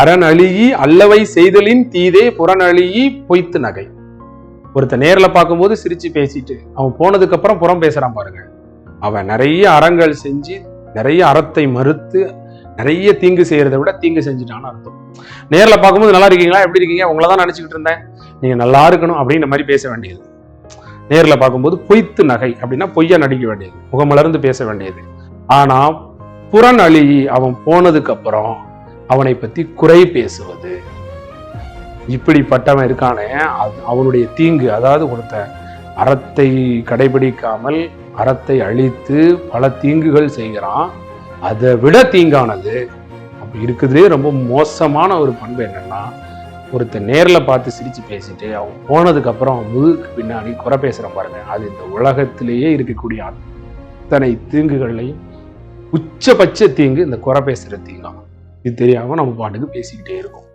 அரணழியி அல்லவை செய்தலின் தீதே புறநழியி பொய்த்து நகை. ஒருத்தன் நேரில் பார்க்கும்போது சிரிச்சு பேசிட்டு அவன் போனதுக்கு அப்புறம் புறம் பேசுறான் பாருங்க. அவன் நிறைய அறங்கள் செஞ்சு நிறைய அறத்தை மறுத்து நிறைய தீங்கு செய்யறதை விட தீங்கு செஞ்சுட்டான்னு அர்த்தம். நேரில் பார்க்கும்போது நல்லா இருக்கீங்களா? எப்படி இருக்கீங்க? உங்களை தான் நினச்சிக்கிட்டு இருந்தேன். நீங்கள் நல்லா இருக்கணும் அப்படின்ற மாதிரி பேச வேண்டியது. நேரில் பார்க்கும்போது பொய்த்து நகை அப்படின்னா பொய்யா நடிக்க வேண்டியது. முகமலர்ந்து பேச வேண்டியது. ஆனால் புறநழி அவன் போனதுக்கு அப்புறம் அவனை பத்தி குறை பேசுவது. இப்படிப்பட்டவன் இருக்கானே அவனுடைய தீங்கு. அதாவது கொடுத்த அறத்தை கடைபிடிக்காமல் அறத்தை அழித்து பல தீங்குகள் செய்கிறான். அதை விட தீங்கானது. அப்படி இருக்குதுலே ரொம்ப மோசமான ஒரு பண்பு என்னன்னா ஒருத்தன் நேரில் பார்த்து சிரித்து பேசிட்டு அவன் போனதுக்கு அப்புறம் அவன் முதுகுக்கு பின்னாடி குறை பேசுகிற பாருங்க. அது இந்த உலகத்திலேயே இருக்கக்கூடிய அத்தனை தீங்குகள்லையும் உச்சபட்ச தீங்கு இந்த குறை பேசுகிற தீங்காம் இது தெரியாமல் நம்ம பாட்டுக்கு பேசிக்கிட்டே இருக்கோம்.